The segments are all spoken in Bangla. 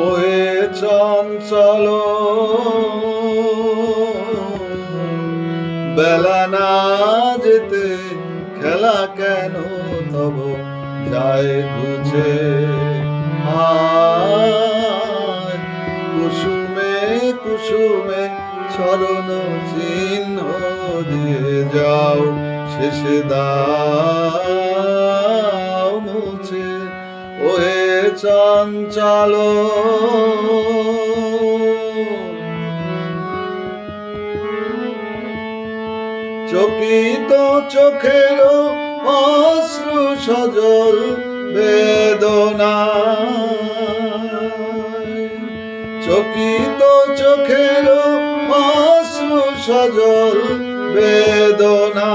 ওহে চঞ্চল বেলা না যেতে খেলা কেন তব? যায় বুঝে চরণ চিহ্ন দিয়ে যাও, শেষে দাও মুছে। ওহে চঞ্চল চকিত চোখের অশ্রু সজল বেদনা। চকিত চোখের অশ্রু সজল বেদনা।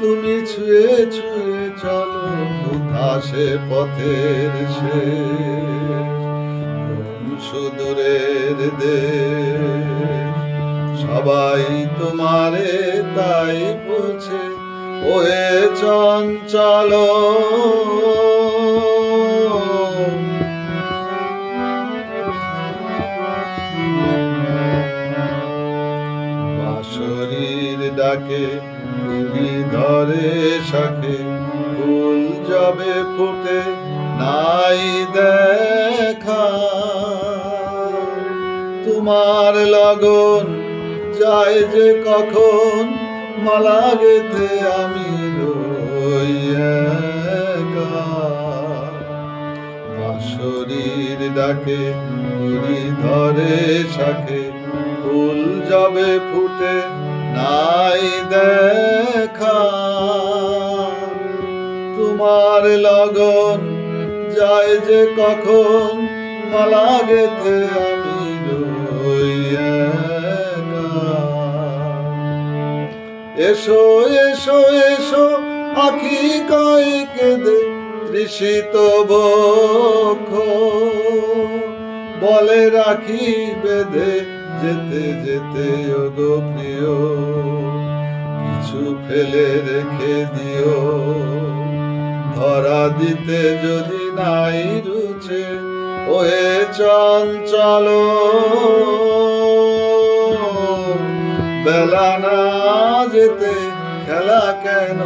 তুমি ছুঁয়ে ছুঁয়ে চলো উদাসে পথের কোন সুদূরের দেশ। সবাই তোমারে তাই বুঝে ওহে চঞ্চল। বাঁশরীর ডাকে ধরে শাখে। ফুল যাবে ফুটে, নাই দেখা। তোমার লগন যায় যে কখন, মালা গেতে আমি। বাঁশরীর ডাকে ধরে শাখে। ফুল যাবে ফুটে, নাই দেখা তোমার লগন যায় যে কখন, মালা গেতে আমি। এসো এসো এসো, আখি কয় কেঁদে তৃষিত বক্ষ বলে রাখি বেঁধে যেতে যেতে ওগো প্রিয়, কিছু ফেলে রেখে দিও। ধরা দিতে যদি নাই রুচে, ওহে চঞ্চল, বেলা না যেতে খেলা কেন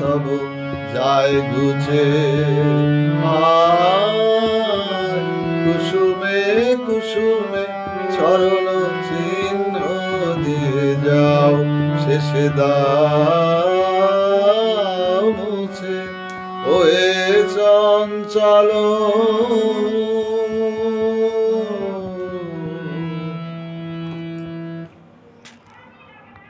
তব, যায় গুছে। আয় চরণ চিহ্ন দিয়ে যাও শেষে দাও মুছে। ওয়ে চঞ্চল